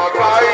for Christ.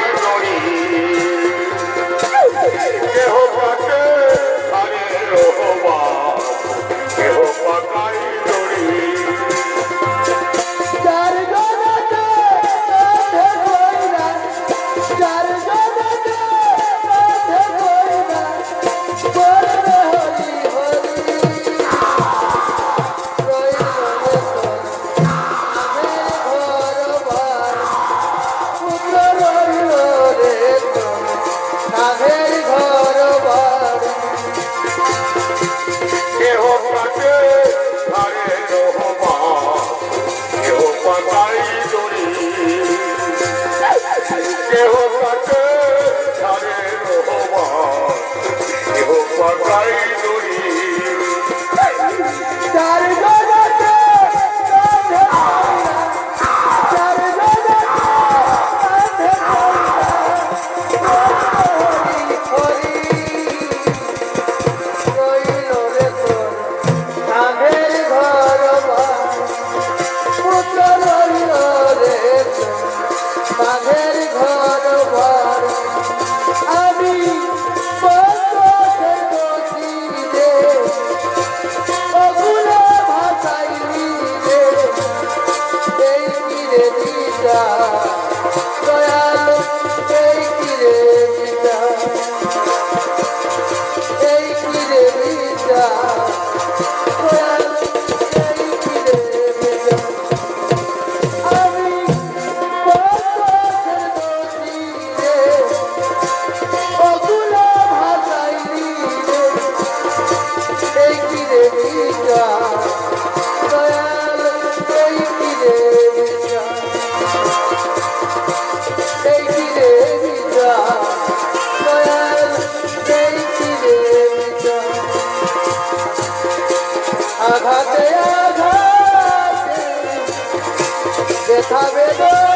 কেহ পাকে ধারে রহমান কেহ পাকাই দড়ি দয়াল এই কিরে পিতা ব্যথা বেদনা